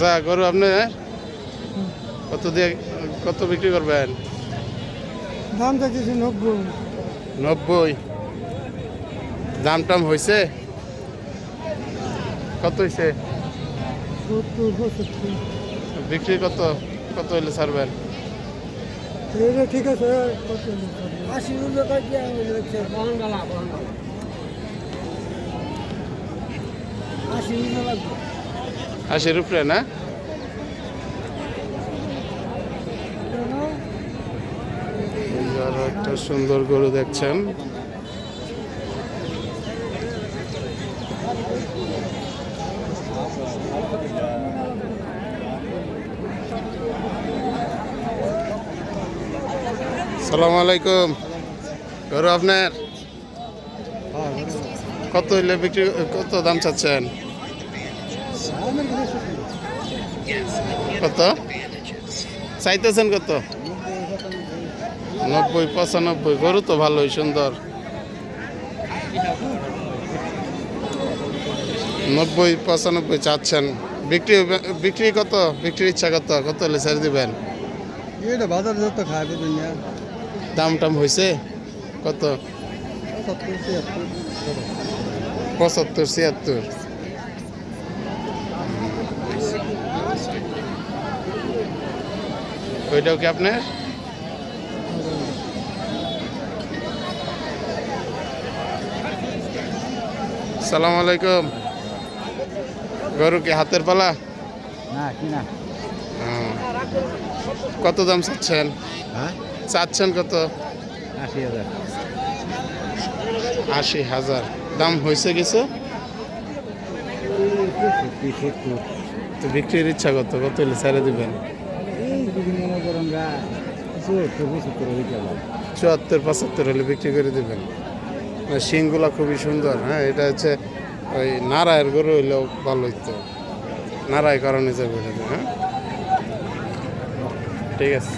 আচ্ছা গরু আপনি কত দিয়ে কত বিক্রি করবেন? দাম চাইতেছি নব্বই। নব্বই। দাম টাম হয়েছে কত হয়েছে বিক্রি কত কত হইলে ছাড়বেন? ঠিক আছে কত আশি আশির উপরে, না? একটা সুন্দর গরু দেখছেন। সালাম আলাইকুম। গরু আপনার? কত হইলে বিক্রি কত দাম চাচ্ছেন? কত? চাইতেছেন কত? নব্বই পঁচানব্বই। গরু তো ভালোই সুন্দর। নব্বই পঁচানব্বই চাচ্ছেন। বিক্রি বিক্রি কত? বিক্রির ইচ্ছা কত? কত হলে ছেড়ে দিবেন? বাজার যত দাম টাম হয়েছে কত? পঁচাত্তর ছিয়াত্তর। ওইটাও কি আপনার? সালাম আলাইকুম। গরু কি হাতের পালা? না কি না কত দাম চাচ্ছেন? হ্যাঁ? চাচ্ছেন কত? আশি হাজার। আশি হাজার। দাম হয়েছে কিছু? তো বিক্রির ইচ্ছা কত? কত হলে ছেড়ে দিবেন? চুয়াত্তর, পঁচাত্তর হলে বিক্রি করে দেবেন। শিংগুলা খুবই সুন্দর হ্যাঁ? এটা হচ্ছে ওই নারায়ের গরু হইলেও ভালো হইতো। নারায় কারণে যাবে হ্যাঁ? ঠিক আছে।